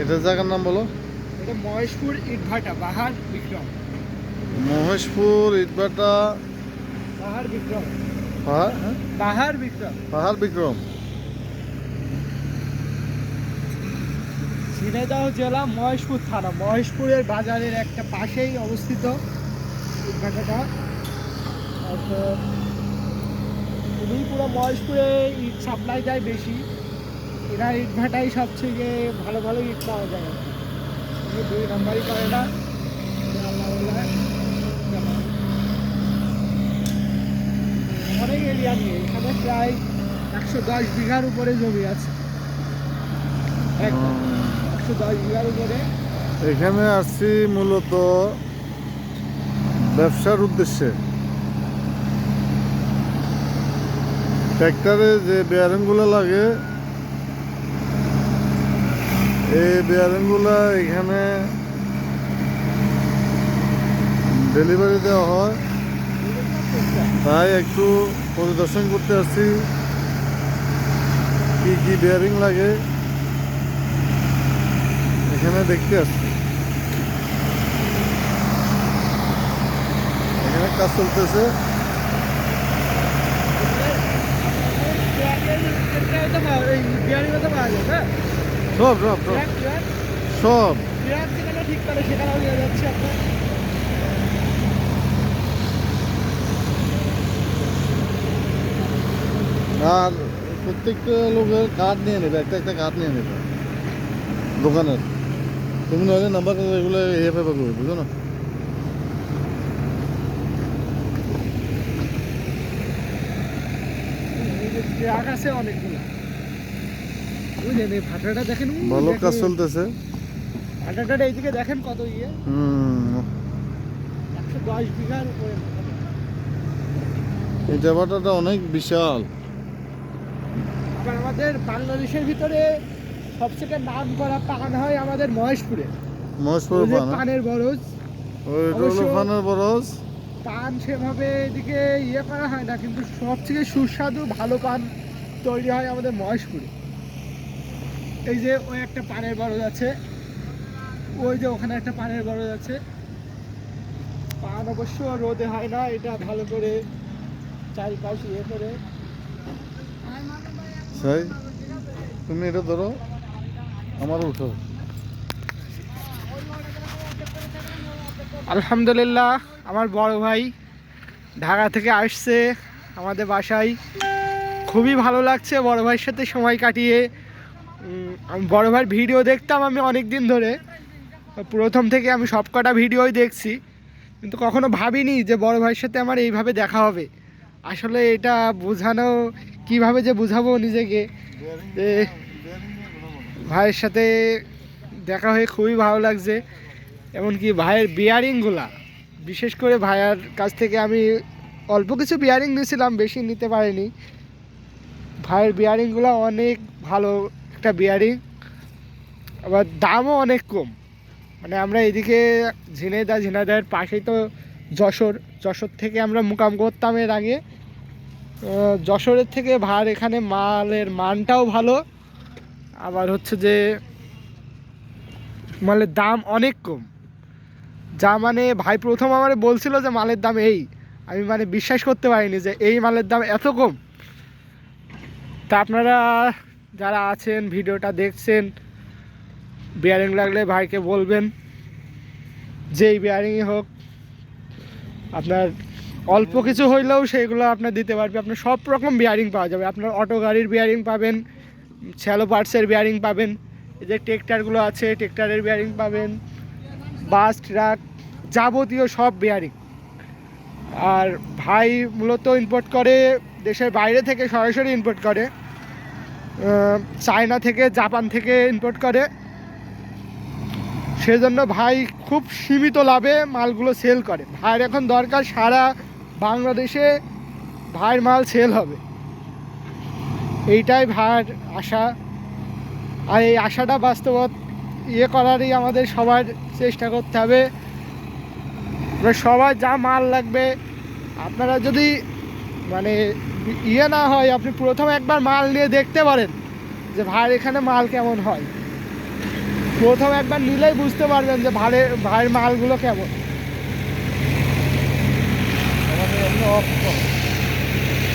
এটা জায়গার নাম বলো? এটা মহেশপুর ইটভাটা বাহার বিক্রম। মহেশপুর ইটবাটা বাহার বিক্রম। পাহাড় হ্যাঁ বাহার বিক্রম। পাহাড় বিক্রম। ঝিনাইদহ জেলা মহেশপুর থানা। মহেশপুরের বাজারের একটা পাশেই অবস্থিত ইটভাটাটা। উনি পুরো মহেশপুরে ইট সাপ্লাই দেয় বেশি। এরা ইটভাটাই সবথেকে ভালো ভালো ইট পাওয়া যায়। দুই নম্বরই করে না। অনেক এরিয়া নিয়ে, এখানে প্রায় একশো দশ বিঘার উপরে জমি আছে। একশো দশ বিঘার উপরে। এখানে আসছি মূলত ব্যবসার উদ্দেশ্যে। ট্র্যাক্টরে যে বেয়ারিংগুলো লাগে এই বেয়ারিংগুলো এখানে ডেলিভারি দেওয়া হয়। তাই একটু পরিদর্শন করতে আসছি। কি কি বেয়ারিং লাগে এখানে দেখতে আসছি। এখানে কাজ চলতেছে। সব সব সব। সব। ঠিক করে সেখানেও নিয়ে যাচ্ছে আপনার আর প্রত্যেকটা লোকের কার্ড নিয়ে নেবে একটা একটা কার্ড নিয়ে নেবে। দোকানের। তুমি নইলে নাম্বার এগুলো ইয়ে পাবে করবে বুঝো না? আছে অনেকগুলো। বুঝলেন এই ভাটাটা দেখেন ভালো কাজ চলতেছে। ভাটাটার এইদিকে দেখেন কত ইয়ে। একশো দশ বিঘার উপরে। এই জায়গাটা অনেক বিশাল। আবার আমাদের বাংলাদেশের ভিতরে সবথেকে নাম করা পান হয় আমাদের মহেশপুরে। মহেশপুর হ্যাঁ? পানের বরজ। রোলফানের বরজ। পান সেভাবে এদিকে ইয়ে করা হয় না কিন্তু সব থেকে সুস্বাদু ভালো পান তৈরি হয় আমাদের মহেশপুরে। এই যে ওই একটা পানের বরজ আছে। ওই যে ওখানে একটা পানের বরজ আছে। পান অবশ্য রোদে হয় না এটা ভালো করে চারিপাশ ইয়ে করে। তুমি এটা ধরো আমার উঠো আলহামদুলিল্লাহ আমার বড় ভাই ঢাকা থেকে আসছে আমাদের বাসায়। খুবই ভালো লাগছে বড় ভাইয়ের সাথে সময় কাটিয়ে। বড় ভাইয়ের ভিডিও দেখতাম আমি অনেক দিন ধরে। প্রথম থেকে আমি সব কটা ভিডিওই দেখছি। কিন্তু কখনো ভাবিনি যে বড় ভাইয়ের সাথে আমার এইভাবে দেখা হবে। আসলে এটা বোঝানো, কীভাবে যে বুঝাবো নিজেকে, যে ভাইয়ের সাথে দেখা হয়ে খুবই ভালো লাগছে। এমনকি ভাইয়ের বিয়ারিংগুলা বিশেষ করে ভাইয়ার কাছ থেকে আমি অল্প কিছু বিয়ারিং নিয়েছিলাম, বেশি নিতে পারিনি। ভাইয়ের বিয়ারিংগুলো অনেক ভালো একটা বিয়ারিং, আবার দামও অনেক কম। মানে আমরা এদিকে ঝিনাইদা ঝিনাইদার পাশেই তো যশোর। যশোর থেকে আমরা মুকাম করতাম এর আগে। যশোরের থেকে ভার এখানে মালের মানটাও ভালো। আবার হচ্ছে যে মালের দাম অনেক কম। যা মানে ভাই প্রথম আমার বলছিল যে মালের দাম এই। আমি মানে বিশ্বাস করতে পারিনি যে এই মালের দাম এত কম। তা আপনারা যারা আছেন, ভিডিওটা দেখছেন বিয়ারিং লাগলে ভাইকে বলবেন। যেই বিয়ারিংই হোক, আপনার অল্প কিছু হইলেও সেইগুলো আপনার দিতে পারবে আপনার সব রকম বিয়ারিং পাওয়া যাবে। আপনার অটো গাড়ির বিয়ারিং পাবেন শ্যালো পার্টসের বিয়ারিং পাবেন, এই যে ট্রেক্টারগুলো আছে ট্রেক্টারের বিয়ারিং পাবেন বাস ট্রাক যাবতীয় সব বিয়ারিং আর ভাই মূলত ইম্পোর্ট করে দেশের বাইরে থেকে সরাসরি ইম্পোর্ট করে। চায়না থেকে জাপান থেকে ইম্পোর্ট করে। সেজন্য ভাই খুব সীমিত লাভে মালগুলো সেল করে। ভাইয়ের এখন দরকার সারা বাংলাদেশে ভাইয়ের মাল সেল হবে। এইটাই ভাইয়ের আশা। আর এই আশাটা বাস্তবত ইয়ে করারই আমাদের সবার চেষ্টা করতে হবে। সবার যা মাল লাগবে, আপনারা যদি মানে ইয়ে না হয়, আপনি প্রথম একবার মাল নিয়ে দেখতে পারেন যে ভাইয়ের এখানে মাল কেমন হয়। প্রথম একবার নিলেই বুঝতে পারবেন যে ভাড়ের ভাইয়ের মালগুলো কেমন। আমাদের অফ